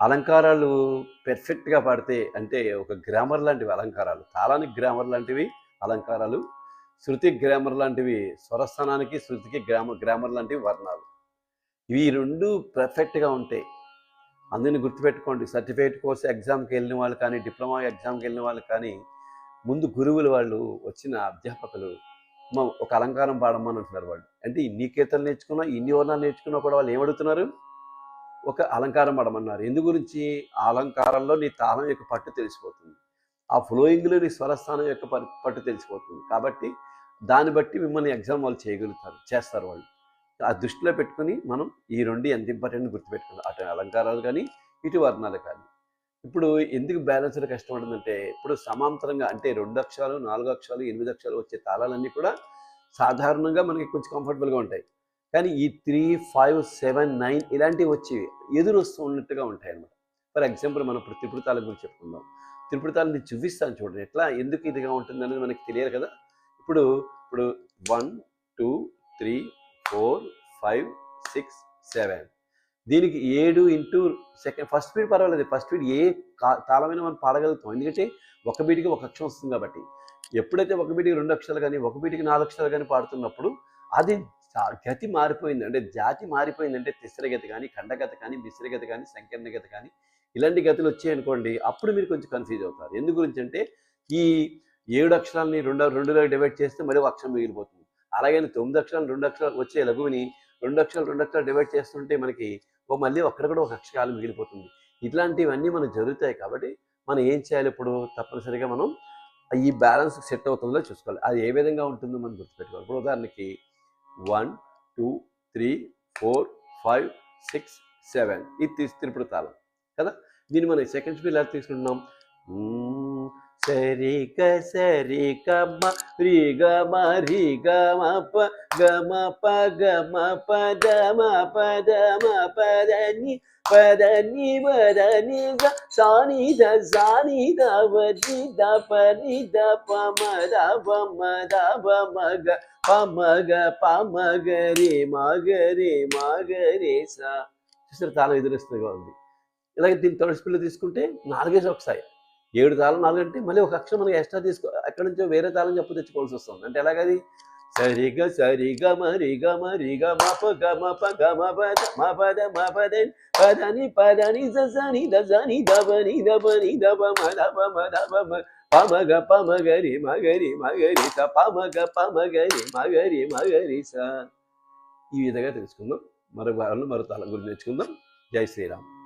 అలంకారాలు పెర్ఫెక్ట్గా పాడితే అంటే ఒక గ్రామర్ లాంటివి అలంకారాలు. తాళానికి గ్రామర్ లాంటివి అలంకారాలు శృతి గ్రామర్ లాంటివి స్వరస్థానానికి శృతికి గ్రామ గ్రామర్ లాంటివి వర్ణాలు. ఇవి రెండు పర్ఫెక్ట్గా ఉంటాయి అందుని గుర్తుపెట్టుకోండి. సర్టిఫికేట్ కోర్స్ ఎగ్జామ్కి వెళ్ళిన వాళ్ళు కానీ డిప్లొమా ఎగ్జామ్కి వెళ్ళిన వాళ్ళు కానీ ముందు గురువులు వాళ్ళు వచ్చిన అధ్యాపకులు మా ఒక అలంకారం పాడమని అంటున్నారు వాళ్ళు. అంటే ఇన్ని కీర్తనలు నేర్చుకున్నా ఇన్ని వర్ణాలు నేర్చుకున్నా కూడా వాళ్ళు ఏమడుగుతున్నారు? ఒక అలంకారం పడమన్నారు. ఎందు గురించి? ఆ అలంకారంలో నీ తాళం యొక్క పట్టు తెలిసిపోతుంది. ఆ ఫ్లోయింగ్లో నీ స్వరస్థానం యొక్క పట్టు తెలిసిపోతుంది. కాబట్టి దాన్ని బట్టి మిమ్మల్ని ఎగ్జామ్ వాళ్ళు చేయగలుగుతారు చేస్తారు వాళ్ళు. ఆ దృష్టిలో పెట్టుకుని మనం ఈ రెండు ఎంత ఇంపార్టెంట్ గుర్తుపెట్టుకుందాం అటు అలంకారాలు కానీ ఇటు వర్ణాలు కానీ. ఇప్పుడు ఎందుకు బ్యాలెన్స్డ్ కష్టం ఉంటుందంటే ఇప్పుడు సమాంతరంగా అంటే రెండు అక్షరాలు నాలుగు అక్షరాలు ఎనిమిది అక్షరాలు వచ్చే తాళాలన్నీ కూడా సాధారణంగా మనకి కొంచెం కంఫర్టబుల్గా ఉంటాయి. కానీ ఈ త్రీ ఫైవ్ సెవెన్ నైన్ ఇలాంటివి వచ్చేవి. ఎదురొస్తూ ఉన్నట్టుగా ఉంటాయి అన్నమాట ఫర్ ఎగ్జాంపుల్ మనం ఇప్పుడు త్రిపుర తాళం గురించి చెప్పుకుందాం. త్రిపుర నేను చూపిస్తాను చూడండి. ఎట్లా? ఎందుకు ఇదిగా ఉంటుంది అనేది మనకి తెలియదు కదా? ఇప్పుడు ఇప్పుడు one two three four five six seven. దీనికి ఏడు ఇంటూ సెకండ్ ఫస్ట్ స్పీడ్ పర్వాలేదు. ఫస్ట్ స్పీడ్ ఏ తాళమైన మనం పాడగలుగుతాం. ఎందుకంటే ఒక బీటికి ఒక అక్షరం వస్తుంది కాబట్టి. ఎప్పుడైతే ఒక బీటికి రెండు అక్షరాలు కానీ ఒక బీటికి నాలుగు అక్షరాలు కానీ పాడుతున్నప్పుడు అది గతి మారిపోయింది. అంటే జాతి మారిపోయిందంటే అంటే కానీ ఖండగతి కానీ మిశ్రగతి కానీ సంకీర్ణ గతి కానీ ఇలాంటి గతులు వచ్చాయనుకోండి అప్పుడు మీరు కొంచెం కన్ఫ్యూజ్ అవుతారు. ఎందు గురించి అంటే ఈ ఏడు అక్షరాలని రెండు రెండుగా డివైడ్ చేస్తే మళ్ళీ ఒక అక్షరం మిగిలిపోతుంది. అలాగే తొమ్మిది అక్షరాలు రెండు అక్షరాలు వచ్చే లఘువుని రెండు అక్షరాలు రెండు అక్షరాలు డివైడ్ చేస్తుంటే మనకి ఓ మళ్ళీ అక్కడ కూడా ఒక అక్షరాలు మిగిలిపోతుంది. ఇట్లాంటివన్నీ మనకు జరుగుతాయి కాబట్టి మనం ఏం చేయాలి ఇప్పుడు? తప్పనిసరిగా మనం ఈ బ్యాలెన్స్ సెట్ అవుతుందో చూసుకోవాలి. అది ఏ విధంగా ఉంటుందో మనం గుర్తుపెట్టుకోవాలి. ఇప్పుడు ఉదాహరణకి one two three four five six seven. ఇది తీసి తిరుపతి తాళం కదా? దీన్ని మనం సెకండ్ స్పీడ్ ఎలా తీసుకుంటున్నాం? మ్మ్. సరి గ సరి మ రి గ మ రి గ మ ప గ మ ప గ మ ప ద మ ప ద మ ప ద ని ప ద ని ప ద ని గ సా ని ద సా ని ద వ ని ద ప ని ద ప మ ద ప మ ద ప మ గ ప మ గ ప మ గ రి మ గ రి మ గ రి సా చూసారు తాళం ఎదురుస్తుందిగా ఉంది ఇలాగే దీన్ని తొలసి పిల్లలు తీసుకుంటే నాలుగేసి ఒకసారి ఏడు తాళం నాలుగు అంటే మళ్ళీ ఒక అక్షరం మనకి ఎక్స్ట్రా తీసుకో అక్కడి నుంచో వేరే తాళం చెప్పు తెచ్చుకోవాల్సి వస్తుంది. అంటే ఎలాగది? సరిగ సరిగ మరిగ మరిగ మప గ మప గ మప ద మప ద మప ద పదని పదని సని దని దబని దబని దబ మ దబ మ దబ మ పమగ పమగరి మగరి మగరి స పమగ పమగరి మగరి మగరి స. ఈ విధంగా తెలుసుకుందాం. మరో వారంలో మరో తాళం గురించి నేర్చుకుందాం. జై శ్రీరామ్.